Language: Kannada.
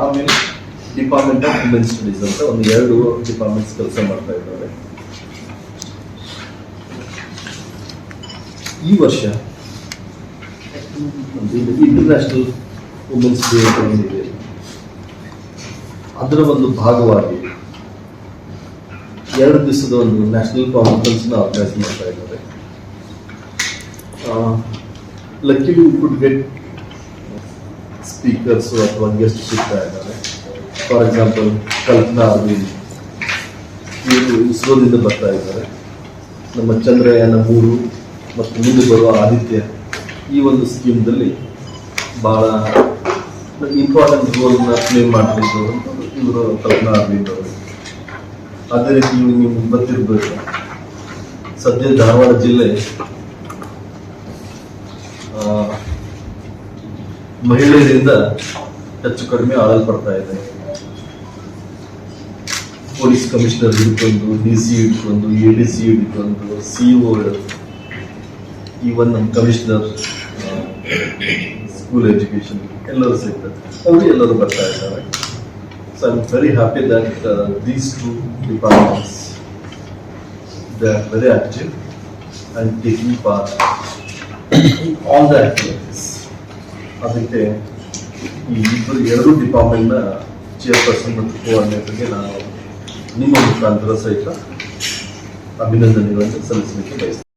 ಆಮೇಲೆ ಡಿಪಾರ್ಟ್ಮೆಂಟ್ ಆಫ್ ವುಮೆನ್ ಸ್ಟಡೀಸ್ ಅಂತ ಒಂದು ಎರಡು ಡಿಪಾರ್ಟ್ಮೆಂಟ್ಸ್ ಕೆಲಸ ಮಾಡ್ತಾ ಇದ್ದಾರೆ. ಈ ವರ್ಷ ಇಂಟರ್ನ್ಯಾಷನಲ್ ವುಮೆನ್ಸ್ ಡೇ ಅಂತ ಏನಿದೆ ಅದರ ಒಂದು ಭಾಗವಾಗಿ ಎರಡು ದಿವಸದ ಒಂದು ನ್ಯಾಷನಲ್ ಕಾನ್ಫರೆನ್ಸ್ನ ಆರ್ಗನೈಸ್ ಮಾಡ್ತಾ ಇದ್ದಾರೆ. ಲಕ್ಕಿಲಿ ಕುಡ್ ಗೆಟ್ ಸ್ಪೀಕರ್ಸ್ ಅಥವಾ ಗೆಸ್ಟ್ ಸಿಗ್ತಾ ಇದ್ದಾರೆ ಫಾರ್ ಎಕ್ಸಾಂಪಲ್ ಕಲ್ಪನಾ ಅರವಿಂದ್ ಇವರು ಇಸ್ರೋದಿಂದ ಬರ್ತಾ ಇದ್ದಾರೆ ನಮ್ಮ ಚಂದ್ರಯಾನ ಮೂರು ಮತ್ತು ಮುಂದೆ ಬರುವ ಆದಿತ್ಯ ಈ ಒಂದು ಸ್ಕೀಮ್ದಲ್ಲಿ ಭಾಳ ಇಂಪಾರ್ಟೆಂಟ್ ರೋಲ್ನ ಪ್ಲೇ ಮಾಡ್ತಿದ್ರು ಇವರು ಕಲ್ಪನಾ ಅರವಿಂದ್ ಅವರು. ಅದೇ ರೀತಿ ನಿಮ್ಗೆ ಗೊತ್ತಿರಬೇಕು ಸದ್ಯ ಧಾರವಾಡ ಜಿಲ್ಲೆ ಮಹಿಳೆಯರಿಂದ ಹೆಚ್ಚು ಕಡಿಮೆ ಆಳಲ್ಪಡ್ತಾ ಇದೆ. ಪೊಲೀಸ್ ಕಮಿಷನರ್ ಇಟ್ಕೊಂಡು ಡಿ ಸಿ ಹಿಡ್ಕೊಂಡು, ಎ ಡಿ ಸಿ ಇಟ್ಕೊಂಡು ಸಿ ಒ ಈವನ್ ನಮ್ಮ ಕಮಿಷನರ್ ಸ್ಕೂಲ್ ಎಜುಕೇಶನ್ ಎಲ್ಲರೂ ಸಿಗ್ತಾರೆ ಅವರು ಎಲ್ಲರೂ ಬರ್ತಾ ಇದ್ದಾರೆ. So I very happy that these two departments they are very active and taking part all the activities ಅದಕ್ಕೆ ಈ ಇಬ್ಬರು ಎರಡು ಡಿಪಾರ್ಟ್ಮೆಂಟ್ನ ಚೇರ್ಪರ್ಸನ್ ಮತ್ತು ಕೋಆರ್ಡಿನೇಟರ್ಗೆ ನಾನು ನಿಮ್ಮ ಮುಖಾಂತರ ಸಹಿತ ಅಭಿನಂದನೆಗಳನ್ನು ಸಲ್ಲಿಸಲಿಕ್ಕೆ ಬಯಸ್ತೇನೆ.